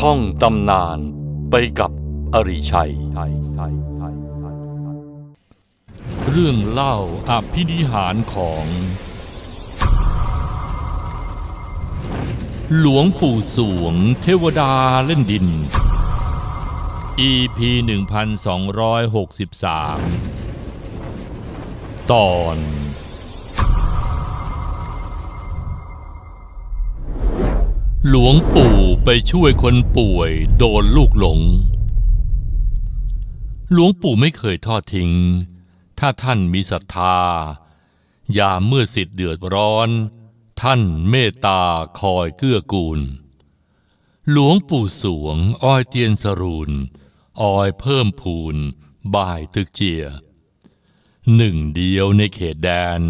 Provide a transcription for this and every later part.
ท่องตำนานไปกับอริชัย เรื่องเล่าอภินิหารของ หลวงปู่สวงเทวดาเล่นดิน EP 1263 ตอนหลวงปู่ ไปช่วยคนป่วยโดนลูกหลง หลวงปู่ไม่เคยทอดทิ้ง ถ้าท่านมีศรัทธา ยามเมื่อสิทธิ์เดือดร้อน ท่านเมตตาคอยเกื้อกูล หลวงปู่สวงอ้อยเตียนสรูนออยเพิ่มพูนบ่ายตึกเจีย หนึ่งเดียวในเขตแดน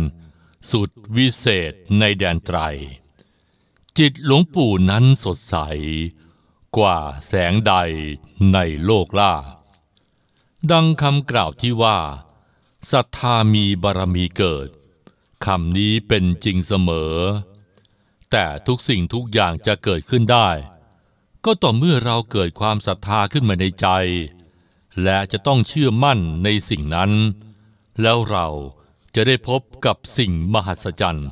สุดวิเศษในแดนไตร จิตหลวงปู่นั้นสดใส กว่าแสงใดในโลกล่า ดังคำกล่าวที่ว่าศรัทธามีบารมีเกิดคำนี้เป็นจริงเสมอ แต่ทุกสิ่งทุกอย่างจะเกิดขึ้นได้ ก็ต่อเมื่อเราเกิดความศรัทธาขึ้นมาในใจ และจะต้องเชื่อมั่นในสิ่งนั้น แล้วเราจะได้พบกับสิ่งมหัศจรรย์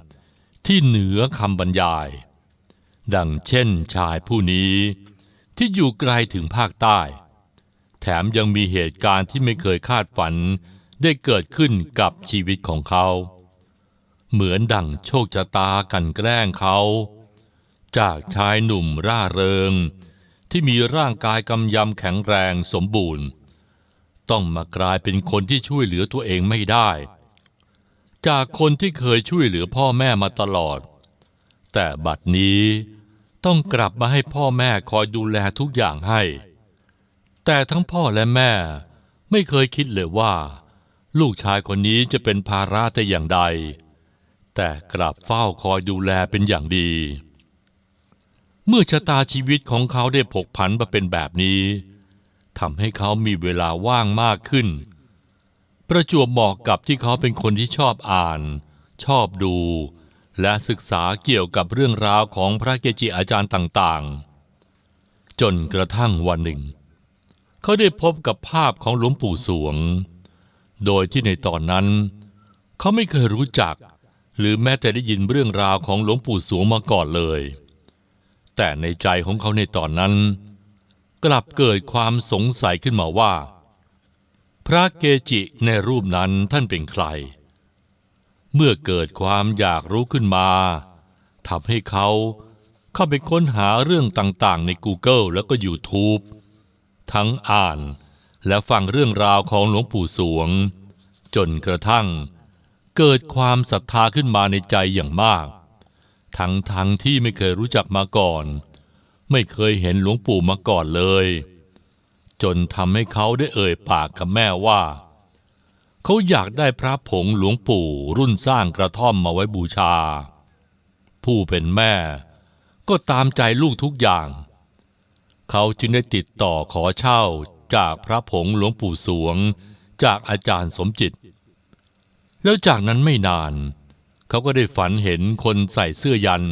ที่เหนือคำบรรยาย ดังเช่นชายผู้นี้ที่อยู่ไกลถึงภาคใต้ แถมยังมีเหตุการณ์ที่ไม่เคยคาดฝันได้เกิดขึ้นกับชีวิตของเขา เหมือนดังโชคชะตากันแกล้งเขา จากชายหนุ่มร่าเริง ที่มีร่างกายกำยำแข็งแรงสมบูรณ์ ต้องมากลายเป็นคนที่ช่วยเหลือตัวเองไม่ได้ จากคนที่เคยช่วยเหลือพ่อแม่มาตลอด แต่บัดนี้ ต้องกลับมาให้พ่อแม่คอยดูแลทุกอย่างให้ แต่ทั้งพ่อและแม่ไม่เคยคิดเลยว่า ลูกชายคนนี้จะเป็นภาระแต่อย่างใด แต่กลับเฝ้าคอยดูแลเป็นอย่างดี เมื่อชะตาชีวิตของเขาได้ผกผันมาเป็นแบบนี้ทำให้เขามีเวลาว่างมากขึ้น ประจวบเหมาะกับที่เขาเป็นคนที่ชอบอ่าน ชอบดู และศึกษาเกี่ยวกับเรื่องราวของพระเกจิอาจารย์ต่างๆ จนกระทั่งวันหนึ่ง เขาได้พบกับภาพของหลวงปู่สวง โดยที่ในตอนนั้น เขาไม่เคยรู้จัก หรือแม้แต่ได้ยินเรื่องราวของหลวงปู่สวงมาก่อนเลย แต่ในใจของเขาในตอนนั้น กลับเกิดความสงสัยขึ้นมาว่า พระเกจิในรูปนั้นท่านเป็นใคร เมื่อเกิดความอยากรู้ขึ้นมาทำให้เขาเข้าไปค้นหาเรื่องต่างๆ ใน Google แล้วก็ YouTube ทั้งอ่านและฟังเรื่องราวของหลวงปู่สวง จนกระทั่ง เกิดความศรัทธาขึ้นมาในใจอย่างมาก ทั้งทั้งที่ไม่เคยรู้จักมาก่อน ไม่เคยเห็นหลวงปู่มาก่อนเลย จนทำให้เขาได้เอ่ยปากกับแม่ว่า เขาอยากได้พระผงหลวงปู่รุ่นสร้างกระท่อมมาไว้บูชา ผู้เป็นแม่ ก็ตามใจลูกทุกอย่าง เขาจึงได้ติดต่อขอเช่าจากพระผงหลวงปู่สวง จากอาจารย์สมจิต แล้วจากนั้นไม่นาน เขาก็ได้ฝันเห็นคนใส่เสื้อยัน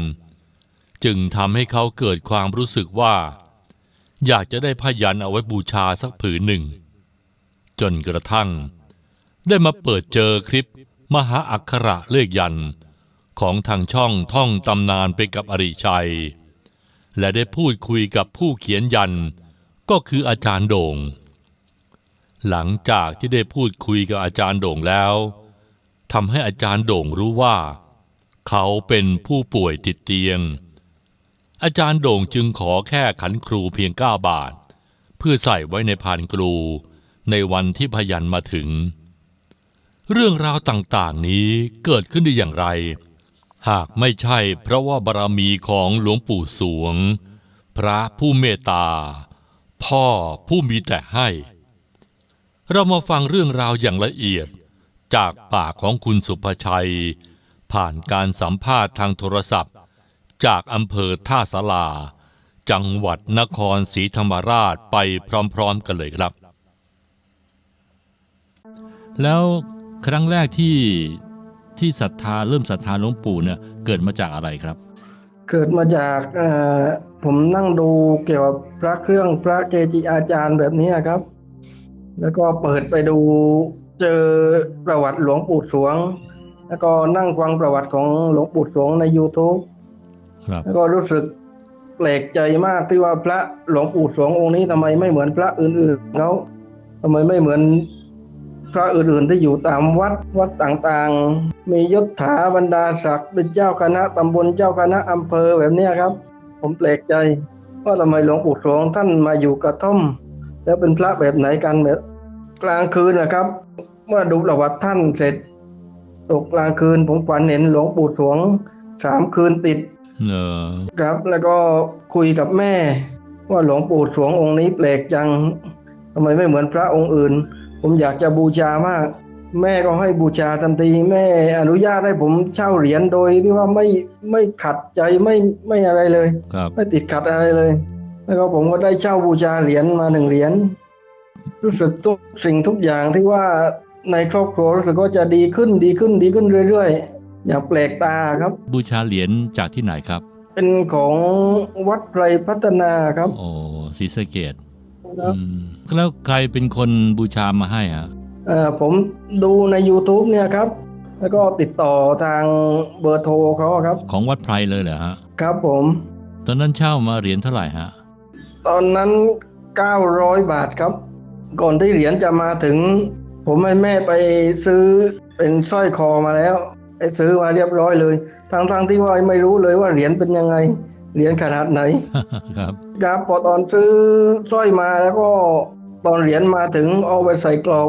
จึงทำให้เขาเกิดความรู้สึกว่า อยากจะได้ผ้ายันเอาไว้บูชาสักผืนหนึ่ง จนกระทั่ง ได้มาเปิดเจอคลิปมหาอักขระเลขยันของทางช่องท่องตำนานไปกับอริชัย และได้พูดคุยกับผู้เขียนยันก็คืออาจารย์โด่ง หลังจากที่ได้พูดคุยกับอาจารย์โด่งแล้วทำให้อาจารย์โด่งรู้ว่า เขาเป็นผู้ป่วยติดเตียง อาจารย์โด่งจึงขอแค่ขันครูเพียงเก้าบาท เพื่อใส่ไว้ในพานครูในวันที่พยันมาถึง เรื่องราวต่างๆนี้เกิดขึ้นได้อย่างไร หากไม่ใช่เพราะว่าบารมีของหลวงปู่สวง พระผู้เมตตา พ่อผู้มีแต่ให้ เรามาฟังเรื่องราวอย่างละเอียดจากปากของคุณสุภชัย ผ่านการสัมภาษณ์ทางโทรศัพท์ จากอำเภอท่าสาราจังหวัดนครศรีธรรมราชไปพร้อมๆกันเลยครับ แล้ว ครั้งแรกที่ที่ศรัทธาเริ่มศรัทธาหลวงปู่เนี่ยเกิดมาจากอะไรครับ เกิดมาจากเอ่อผมนั่งดูเกี่ยวกับพระเครื่องพระเกจิอาจารย์แบบนี้ครับ แล้วก็เปิดไปดูเจอประวัติหลวงปู่สวง แล้วก็นั่งฟังประวัติของหลวงปู่สวงใน YouTube ครับแล้วก็รู้สึกแปลกใจมากที่ว่าพระหลวงปู่สวงองค์นี้ทำไมไม่เหมือนพระอื่นๆเขาทำไมไม่เหมือน พระอื่นๆที่อยู่ตามวัดวัดต่างๆ มียศถาบรรดาศักดิ์เป็นเจ้าคณะตำบลเจ้าคณะอำเภอแบบนี้ครับ ผมแปลกใจว่าทำไมหลวงปู่สวงท่านมาอยู่กระท่อม แล้วเป็นพระแบบไหนกันแบบกลางคืนนะครับ เมื่อดูประวัติท่านเสร็จ ตกกลางคืนผมฝันเห็นหลวงปู่สวงสามคืนติดออครับ แล้วก็คุยกับแม่ ว่าหลวงปู่สวงองค์นี้แปลกจังทำไมไม่เหมือนพระองค์อื่น ผมอยากจะบูชามาก แม่ก็ให้บูชาทันที แม่อนุญาตให้ผมเช่าเหรียญโดยที่ว่าไม่ไม่ขัดใจไม่ไม่อะไรเลยครับไม่ติดขัดอะไรเลย แล้วก็ผมก็ได้เช่าบูชาเหรียญมาหนึ่งเหรียญรู้สึกทุกสิ่งทุกอย่างที่ว่าในครอบครัวรู้สึกว่าจะดีขึ้นดีขึ้นดีขึ้นเรื่อยๆ อย่างแปลกตาครับ บูชาเหรียญจากที่ไหนครับ เป็นของวัดไพรพัฒนาครับ โอ้ศรีสะเกดอืม แล้วใครเป็นคนบูชามาให้ฮะเอ่อผมดูใน YouTube เนี่ยครับ แล้วก็ติดต่อทางเบอร์โทรเขาครับ ของวัดไพรเลยเหรอฮะ ครับผม ตอนนั้นเช่ามาเหรียญเท่าไหร่ฮะ ตอนนั้น 900 บาทครับ ก่อนที่เหรียญจะมาถึง ผมให้แม่ไปซื้อเป็นสร้อยคอมาแล้วไปซื้อมาเรียบร้อยเลยทั้งๆที่ว่าไม่รู้เลยว่าเหรียญเป็นยังไง เหรียญขนาดไหนครับครับพอตอนซื้อสร้อยมาแล้วก็ตอนเหรียญมาถึงเอาไปใส่กรอบ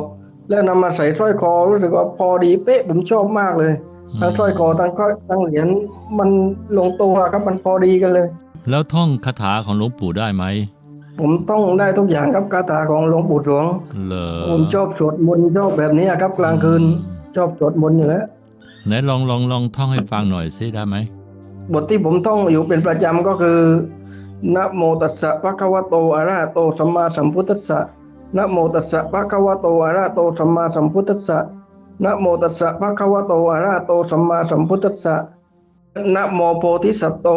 แล้วนำมาใส่สร้อยคอรู้สึกว่าพอดีเป๊ะผมชอบมากเลยทั้งสร้อยคอทั้งก้อยทั้งเหรียญมันลงตัวครับมันพอดีกันเลย แล้วท่องคาถาของหลวงปู่ได้ไหมผมต้องได้ทุกอย่างครับคาถาของหลวงปู่สวงเลอผมชอบสวดมนต์ชอบแบบนี้ครับกลางคืนชอบสวดมนต์อยู่แล้วไหนลองลองลองท่องให้ฟังหน่อยซิได้ไหม บทที่ผมท่องอยู่เป็นประจำก็คือนะโมตัสสะภะคะวะโตอะระหะโตสัมมาสัมพุทธัสสะนะโมตัสสะภะคะวะโตอะระหะโตสัมมาสัมพุทธัสสะนะโมตัสสะภะคะวะโตอะระหะโตสัมมาสัมพุทธัสสะนะโมโพธิสัตว์โต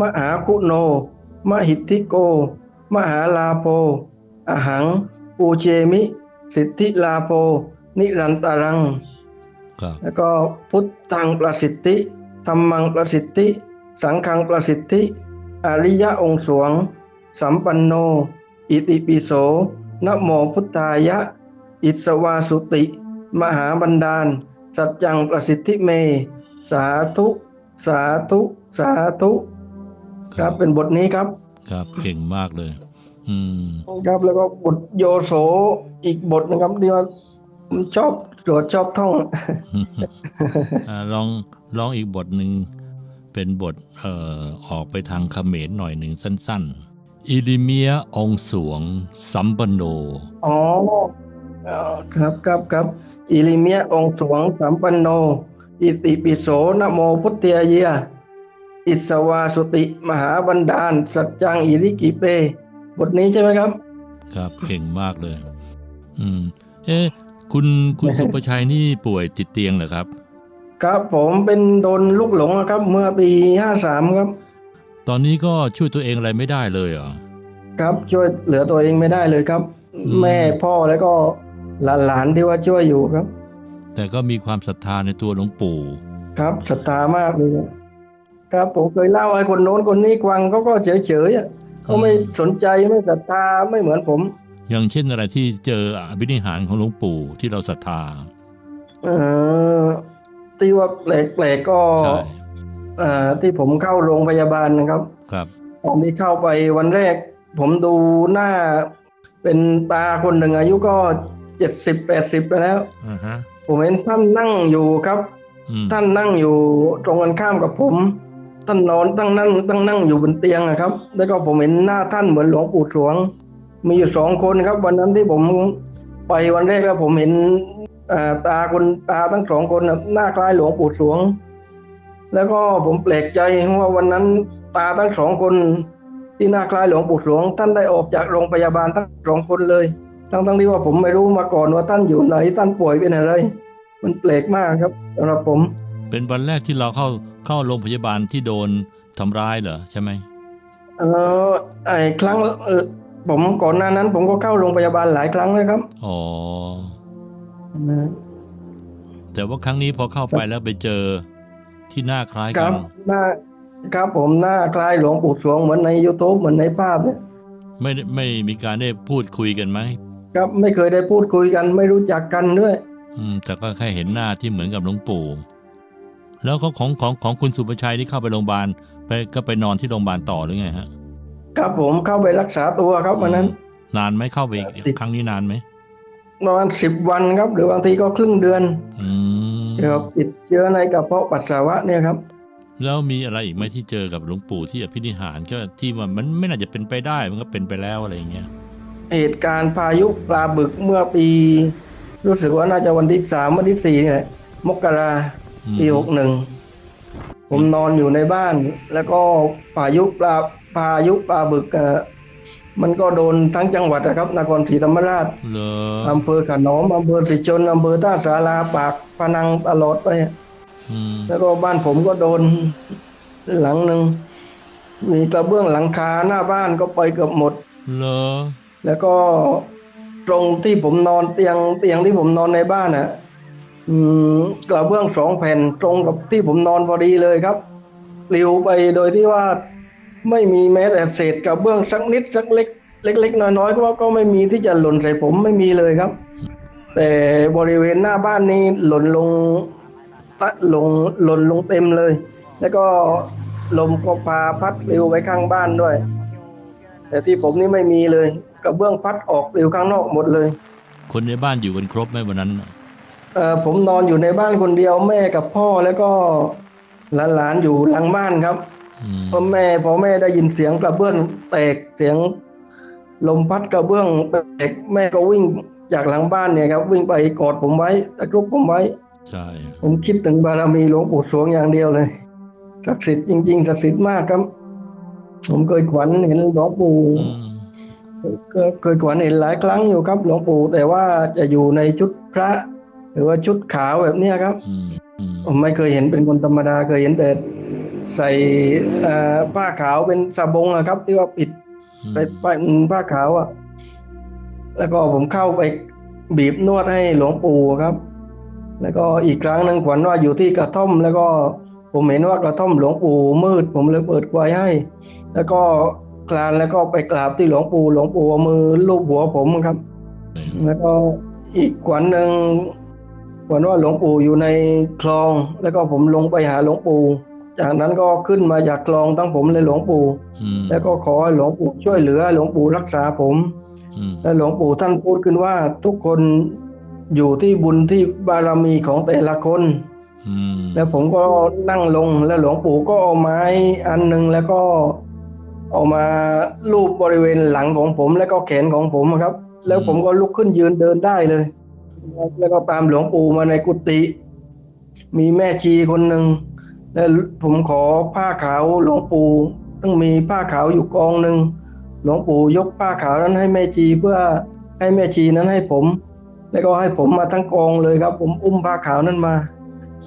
มหาคุณโน มหิทธิโก มหาลาโภอหังปูเชมิ สิทธิลาโภนิรันตารังครับแล้วก็พุทธังประสิทธิ ธรรมังประสิทธิ สังฆังประสิทธิ อริยะองค์สวง สัมปันโน อิติปิโสนะโมพุทธายะ อิสวาสุติ มหาบันดาล สัจจังประสิทธิเม สาธุ สาธุ สาธุ ครับเป็นบทนี้ครับ ครับเก่งมากเลย อืมครับแล้วก็บทโยโสอีกบทหนะครับที่ว่าผมชอบสวดชอบท่องอ่าลอง ลองอีกบทหนึ่งเป็นบทเอ่อออกไปทางเขมรหน่อยหนึ่งสั้น ๆ อิลิเมียองค์สวงสัมปันโน อ๋อเอ่อครับครับครับอิลิเมียองค์สวงสัมปันโน อิติปิโสนะโมพุทธเยยอิสวาสุติมหาบันดาล สัจจังอิริกิเป บทนี้ใช่ไหมครับ ครับเก่งมากเลย อืม เอ๊ะคุณคุณสุประชัยนี่ป่วยติดเตียงเหรอครับ ครับผมเป็นโดนลูกหลงนะครับเมื่อปีห้าสามครับ ตอนนี้ก็ช่วยตัวเองอะไรไม่ได้เลยเหรอครับช่วยเหลือตัวเองไม่ได้เลยครับอืมแม่พ่อแล้วก็หลานๆที่ว่าช่วยอยู่ครับ แต่ก็มีความศรัทธาในตัวหลวงปู่ ครับศรัทธามากเลยครับครับผมเคยเล่าให้คนโน้นคนนี้ฟังเขาก็เฉยๆอะเขาไม่สนใจไม่ศรัทธาไม่เหมือนผม อย่างเช่นอะไรที่เจออภินิหารของหลวงปู่ที่เราศรัทธา เออ ที่ว่าแปลกๆก็ใช่เอ่อที่ผมเข้าโรงพยาบาลนะครับครับตอนที่เข้าไปวันแรก ผมดูหน้าเป็นตาคนหนึ่งอายุก็เจ็ดสิบแปดสิบไปแล้วอ่าฮะผมเห็นท่านนั่งอยู่ครับอืมท่านนั่งอยู่ตรงกันข้ามกับผม ท่านนอนตั้งนั่งตั้งนั่งอยู่บนเตียงนะครับ แล้วก็ผมเห็นหน้าท่านเหมือนหลวงปู่สวง มีอยู่สองคนครับ วันนั้นที่ผมไปวันแรกแล้วผมเห็นอ่า ตาคนตาทั้งสองคนน่ะหน้าคล้ายหลวงปู่สวง แล้วก็ผมแปลกใจว่าวันนั้นตาทั้งสองคนที่หน้าคล้ายหลวงปู่สวง ท่านได้ออกจากโรงพยาบาลทั้งสองคนเลย ทั้งทั้งๆที่ว่าผมไม่รู้มาก่อนว่าท่านอยู่ไหนท่านป่วยเป็นอะไร มันแปลกมากครับสำหรับผม เป็นวันแรกที่เราเข้าเข้าโรงพยาบาลที่โดนทำร้ายเหรอใช่ไหมเออไอ้ครั้งเออผมก่อนหน้านั้น ผมก็เข้าโรงพยาบาลหลายครั้งนะครับอ๋อ นะแต่ว่าครั้งนี้พอเข้าไปแล้วไปเจอที่หน้าคล้ายคกัรันบหน้าครับผมหน้าคล้ายหลวงปู่สวงเหมือนใน YouTube เหมือนในภาพเนี่ยไม่ได้ไม่มีการได้พูดคุยกันไหมครับไม่เคยได้พูดคุยกัน ไม่รู้จักกันด้วยอืม แต่ก็แค่เห็นหน้าที่เหมือนกับหลวงปู่ แล้วก็ของของของคุณสุประชัยที่เข้าไปโรงพยาบาลไปก็ไปนอนที่โรงพยาบาลต่อหรือไงฮะครับผมเข้าไปรักษาตัวครับวันนั้น นานไหมเข้าไปอีกติด ครั้งนี้นานไหม ประมาณสิบวันครับ หรือบางทีก็ครึ่งเดือนอืมเกี่ยวกับติดเชื้อในกระเพาะปัสสาวะเนี่ยครับ แล้วมีอะไรอีกไหมที่เจอกับหลวงปู่ที่อภินิหารก็ที่ว่ามันไม่น่าจะเป็นไปได้มันก็เป็นไปแล้วอะไรอย่างเงี้ยเหตุการณ์พายุปลาบึกเมื่อปี รู้สึกว่าน่าจะวันที่สามวันที่สี่เนี่ยมกราอืมปีหกหนึ่งผมนอนอยู่ในบ้าน แล้วก็พายุปลาพายุปลาบึกเอ่อ มันก็โดนทั้งจังหวัดนะครับนครศรีธรรมราชเหรออำเภอขนอมอำเภอสิชนอำเภอท่าสาราปากพนังตลอดไปอืมแล้วก็บ้านผมก็โดนหลังหนึ่งมีกระเบื้องหลังคาหน้าบ้านก็ไปเกือบหมดเหรอแล้วก็ตรงที่ผมนอนเตียงเตียงที่ผมนอนในบ้านน่ะอืมกระเบื้องสองแผ่นตรงกับที่ผมนอนพอดีเลยครับปลิวไปโดยที่ว่า ไม่มีแม้แต่เศษกระเบื้องสักนิดสักเล็ก เล็ก ๆ น้อยๆก็ก็ไม่มีที่จะหล่นใส่ผมไม่มีเลยครับ แต่บริเวณหน้าบ้านนี้หล่นลงตะลงหล่นลงเต็มเลย แล้วก็ลมก็พาพัดปลิวไปข้างบ้านด้วย แต่ที่ผมนี่ไม่มีเลยกระเบื้องพัดออกปลิวข้างนอกหมดเลย คนในบ้านอยู่กันครบไหมวันนั้นเอ่อผมนอนอยู่ในบ้านคนเดียวแม่กับพ่อแล้วก็หลานๆอยู่หลังบ้านครับอืม พอแม่พอแม่ได้ยินเสียงกระเบื้องแตกเสียง ลมพัดกระเบื้องแตกแม่ก็วิ่งจากหลังบ้านเนี่ยครับ วิ่งไปกอดผมไว้ตะครุบผมไว้ใช่ผมคิดถึงบารมีหลวงปู่สวงอย่างเดียวเลยศักดิ์สิทธิ์จริงๆศักดิ์สิทธิ์มากครับ ผมเคยขวัญเห็นหลวงปู่อืมก็เคยขวัญเห็นหลายครั้งอยู่ครับหลวงปู่แต่ว่าจะอยู่ในชุดพระ หรือว่าชุดขาวแบบเนี้ยครับอืมอืมผมไม่เคยเห็นเป็นคนธรรมดาเคยเห็นแต่ ใส่เอ่อผ้าขาวเป็นสบงอะครับ ที่ว่าปิดอืมไปไปผ้าขาวอะแล้วก็ผมเข้าไปบีบนวดให้หลวงปู่ครับ แล้วก็อีกครั้งหนึ่งขวัญว่าอยู่ที่กระท่อม แล้วก็ผมเห็นว่ากระท่อมหลวงปู่มืด ผมเลยเปิดไฟให้ แล้วก็คลานแล้วก็ไปกราบที่หลวงปู่หลวงปู่เอามือลูบหัวผมครับ แล้วก็อีกขวัญหนึ่งขวัญว่าหลวงปู่อยู่ในคลอง แล้วก็ผมลงไปหาหลวงปู่ จากนั้นก็ขึ้นมาจากคลองทั้งผมเลยหลวงปู่อืมแล้วก็ขอให้หลวงปู่ช่วยเหลือหลวงปู่รักษาผมอืมและหลวงปู่ท่านพูดขึ้นว่าทุกคนอยู่ที่บุญที่บารมีของแต่ละคนอืมแล้วผมก็นั่งลงแล้วหลวงปู่ก็เอาไม้อันหนึ่งแล้วก็เอามาลูบบริเวณหลังของผม แล้วก็แขนของผมครับ แล้วผมก็ลุกขึ้นยืนเดินได้เลย แล้วก็ตามหลวงปู่มาในกุฏิมีแม่ชีคนหนึ่ง แล้วผมขอผ้าขาวหลวงปู่ต้องมีผ้าขาวอยู่กองหนึ่งหลวงปู่ยกผ้าขาวนั้นให้แม่ชีเพื่อให้แม่ชีนั้นให้ผม แล้วก็ให้ผมมาทั้งกองเลยครับ ผมอุ้มผ้าขาวนั้นมา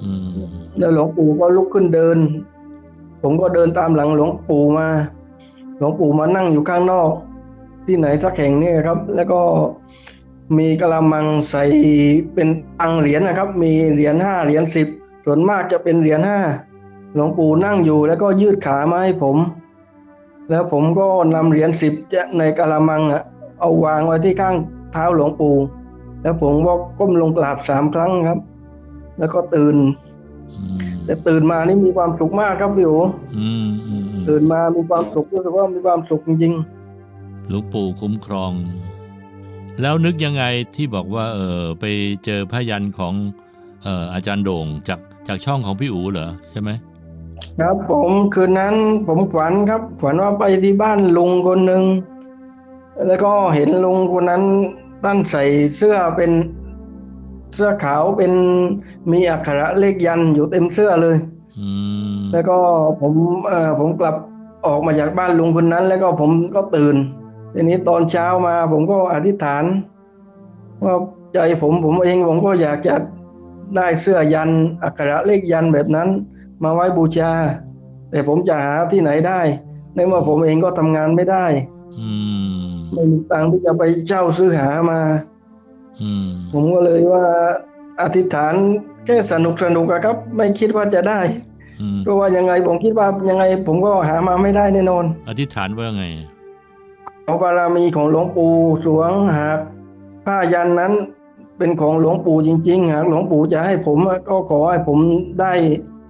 อืมแล้วหลวงปู่ก็ลุกขึ้นเดิน ผมก็เดินตามหลังหลวงปู่มา หลวงปู่มานั่งอยู่ข้างนอก ที่ไหนสักแห่งนี่ครับ แล้วก็มีกระมังใส่เป็นตังเหรียญนะครับ มีเหรียญห้าเหรียญสิบส่วนมากจะเป็นเหรียญห้า หลวงปู่นั่งอยู่แล้วก็ยืดขามาให้ผม แล้วผมก็นำเหรียญสิบจะในกระมังอะเอาวางไว้ที่ข้างเท้าหลวงปู่ แล้วผมก็ก้มลงกราบสามครั้งครับ แล้วก็ตื่นอืมแต่ตื่นมานี่มีความสุขมากครับพี่โออืมอืมอืมตื่นมามีความสุขรู้สึกว่ามีความสุขจริงหลวงปู่คุ้มครอง แล้วนึกยังไงที่บอกว่า เออไปเจอพยันของ เอ่ออาจารย์โด่งจากจากช่องของพี่อูเหรอใช่ไหมๆ ครับผมคืนนั้นผมฝันครับ ฝันว่าไปที่บ้านลุงคนหนึ่งแล้วก็เห็นลุงคนนั้นตั้นใส่เสื้อเป็นเสื้อขาวเป็นมีอักขระเลขยันต์อยู่เต็มเสื้อเลยอืมแล้วก็ผมเอ่อผมกลับออกมาจากบ้านลุงคนนั้น แล้วก็ผมก็ตื่นทีนี้ตอนเช้ามา ผมก็อธิษฐานว่าใจผมผมเองผมก็อยากจะได้เสื้อยันต์อักขระเลขยันต์แบบนั้น มาไว้บูชา แต่ผมจะหาที่ไหนได้ในเมื่อผมเองก็ทำงานไม่ได้อืมไม่มีตังค์ที่จะไปเช่าซื้อหามาอืมผมก็เลยว่าอธิษฐานแค่สนุกสนุกอะครับ ไม่คิดว่าจะได้อืมเพราะว่ายังไงผมคิดว่ายังไง ผมก็หามาไม่ได้แน่นอน อธิษฐานว่าไงขอบารมีของหลวงปู่สวงหากผ้ายันนั้นเป็นของหลวงปู่จริงๆหากหลวงปู่จะให้ผมอะก็ขอให้ผมได้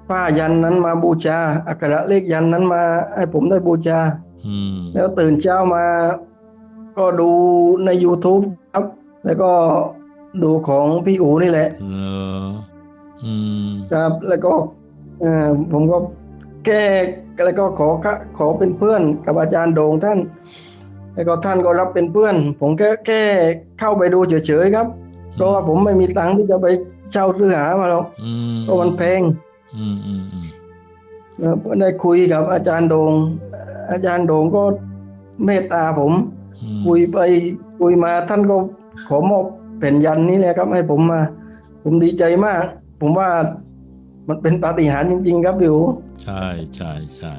ผ้ายันนั้นมาบูชาอักขระเลขยันนั้นมา ให้ผมได้บูชาอืมแล้วตื่นเช้ามา ก็ดูใน YouTube ครับ แล้วก็ดูของพี่อูนี่แหละเหรออืมครับ แล้วก็เอ่อผมก็แก้แล้วก็ขอขอเป็นเพื่อนกับอาจารย์โด่งท่าน แล้วก็ท่านก็รับเป็นเพื่อน ผมแค่แค่เข้าไปดูเฉยๆครับ เพราะว่าผมไม่มีตังค์ที่จะไปเช่าซื้อหามาหรอกอืมเพราะมันแพง อืมอืมอืมนะครับได้คุยกับอาจารย์โดง อาจารย์โดงก็เมตตาผมอืมคุยไปคุยมาท่านก็ขอมอบแผ่นยันนี้แหละครับ ให้ผมมา ผมดีใจมาก ผมว่ามันเป็นปาฏิหาริย์จริง ๆ ครับพี่อูใช่ใช่ใช่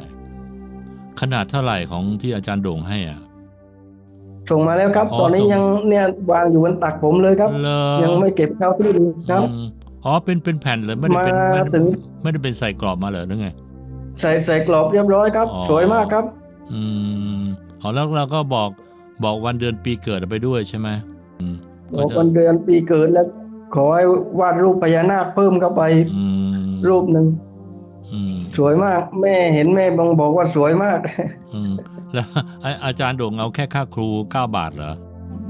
ขนาดเท่าไหร่ของที่อาจารย์โด่งให้อะ ส่งมาแล้วครับอ๋อตอนนี้ส่งยังเนี่ยวางอยู่บนตักผมเลยครับเหรอยังไม่เก็บเข้าที่ดีครับ อืมอ๋อเป็นเป็นแผ่นเลยไม่ได้เป็นมาไม่ได้ถึงไม่ได้เป็นใส่กรอบมาเหรอหรือไง ใส่ใส่กรอบเรียบร้อยครับ อ๋อ สวยมากครับ อืมอ๋อแล้วเราก็บอกบอกวันเดือนปีเกิดไปด้วยใช่ไหมอืมบอกวันเดือนปีเกิดแล้ว ขอให้วาดรูปพญานาคเพิ่มเข้าไปอืมรูปหนึ่งอืมสวยมาก แม่เห็นแม่บองบอกว่าสวยมาก อืมแล้วอาอาจารย์โด่งเอาแค่ค่าครูเก้าบาทเหรอ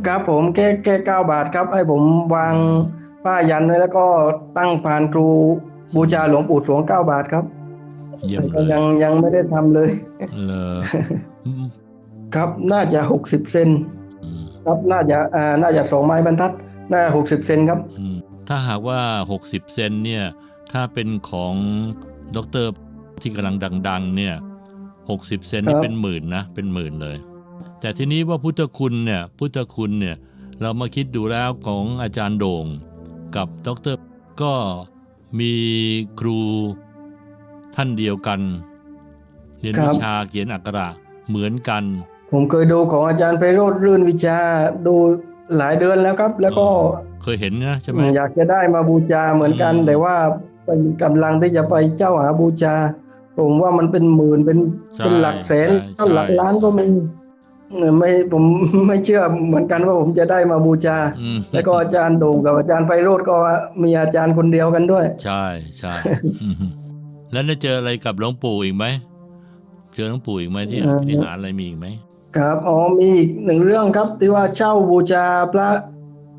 ครับผมแค่แค่เก้าบาทครับ ให้ผมวาง ป้ายันไว้แล้วก็ตั้งผ่านครูบูชาหลวงปู่สวงเก้าบาทครับเยี่ยมแต่เลก็ยยังยังไม่ได้ทำเลยเลออืมครับน่าจะหกสิบเซนอืมครับน่าจะอ่าน่าจะสองไม้บรรทัด น่าหกสิบเซนครับอืมถ้าหากว่า60เซนเนี่ย ถ้าเป็นของด็อกเตอร์ที่กำลังดัง ๆ เนี่ย60เซนนี่ครับเป็นหมื่นนะ เป็นหมื่นเลย แต่ทีนี้ว่าพุทธคุณเนี่ย พุทธคุณเนี่ย เรามาคิดดูแล้วของอาจารย์โด่ง กับด็อกเตอร์ก็มีครูท่านเดียวกัน เรียนครับวิชาเขียนอักขระเหมือนกัน ผมเคยดูของอาจารย์ไพโรธรื่นวิชาดูหลายเดือนแล้วครับ แล้วก็เคยเห็นนะใช่ไหมอยากจะได้มาบูชาเหมือนกันอืมแต่ว่าเป็นกำลังที่จะไปเจ้าหาบูชา ผมว่ามันเป็นหมื่นเป็นใช่เป็นหลักแสนใช่เท่าหลักใช่ล้านก็มีเออ ไม่ผมไม่เชื่อเหมือนกันว่าผมจะได้มาบูชาอืมแล้วก็อาจารย์โด่งกับอาจารย์ไพโรธก็มีอาจารย์คนเดียวกันด้วย ใช่ใช่อืมแล้วได้เจออะไรกับหลวงปู่อีกไหมเจอหลวงปู่อีกไหมที่เออที่หารอะไรมีอีกไหมครับอ๋อมีอีกหนึ่งเรื่องครับที่ว่าเช่าบูชาพระ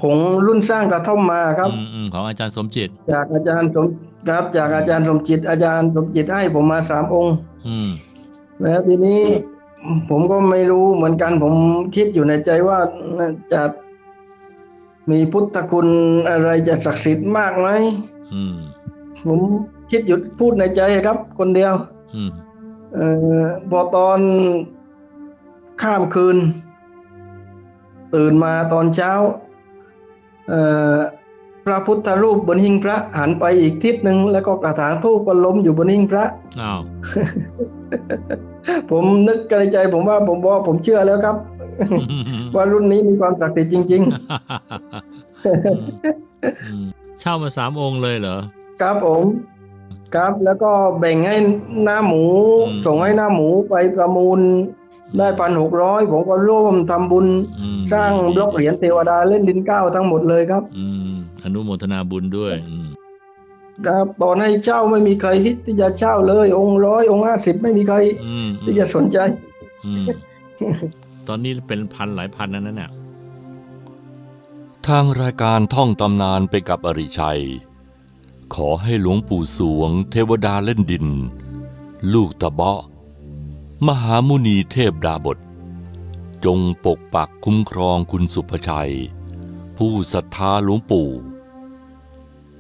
ผงรุ่นสร้างกระท่อมมาครับอืมอืมของอาจารย์สมจิต จากอาจารย์สมครับ จากอาจารย์สมจิต อาจารย์สมจิตให้ผมมาสามองค์อืมแล้วทีนี้ ผมก็ไม่รู้เหมือนกัน ผมคิดอยู่ในใจว่าจะมีพุทธคุณอะไรจะศักดิ์สิทธิ์มากไหมอืมผมคิดอยู่พูดในใจครับ คนเดียวอืมเออพอตอนข้ามคืน ตื่นมาตอนเช้าเอ่อพระพุทธรูปบนหิ้งพระหันไปอีกทิศหนึ่งแล้วก็กระถางทูปก็ล้มอยู่บนหิ้งพระอ้าว ผมนึกในใจผมว่าผมว่าผมเชื่อแล้วครับ ว่ารุ่นนี้มีความศักดิ์สิทธิ์จริงอืมเช่ามาสามองค์เลยเหรอๆครับผมครับแล้วก็แบ่งให้หน้าหมูอืมส่งให้หน้าหมูไปประมูล ได้พันหกร้อยผมก็ร่วมทำบุญอืมสร้างบล็อกเหรียญเทวดาเล่นดินเก้าทั้งหมดเลยครับ อืมอนุโมทนาบุญด้วยอืม ครับตอนให้เช่าไม่มีใครคิดที่จะเช่าเลย องค์ร้อยองค์ห้าสิบไม่มีใครอืมที่จะสนใจอืมตอนนี้เป็นพันหลายพันนั่นน่ะทางรายการท่องตำนานไปกับอริชัย ขอให้หลวงปู่สวง เทวดาเล่นดิน ลูกตะเบาะ มหามุนีเทพดาบท จงปกปักคุ้มครองคุณสุภชัย ผู้ศรัทธาหลวงปู่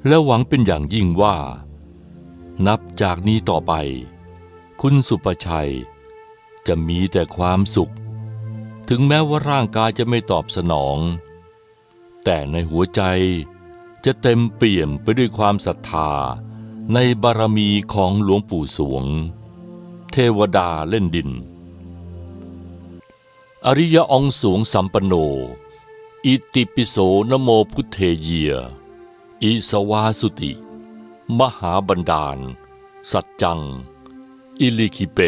และหวังเป็นอย่างยิ่งว่า นับจากนี้ต่อไป คุณสุภชัย จะมีแต่ความสุข ถึงแม้ว่าร่างกายจะไม่ตอบสนอง แต่ในหัวใจจะเต็มเปี่ยมไปด้วยความศรัทธาในบารมีของหลวงปู่สวง เทวดาเล่นดิน อริยองสวงสัมปโน อิติปิโสนโมพุทเทเยีย อิสวาสุติ มหาบันดาล สัจจัง อิลิคิเป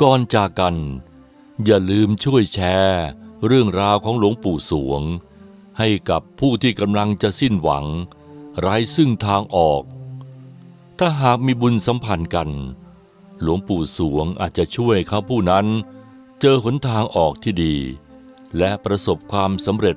ก่อนจากกัน อย่าลืมช่วยแชร์เรื่องราวของหลวงปู่สวง ให้กับผู้ที่กำลังจะสิ้นหวัง ไร้ซึ่งทางออก ถ้าหากมีบุญสัมพันธ์กัน หลวงปู่สวงอาจจะช่วยเขาผู้นั้น เจอหนทางออกที่ดี และประสบความสำเร็จ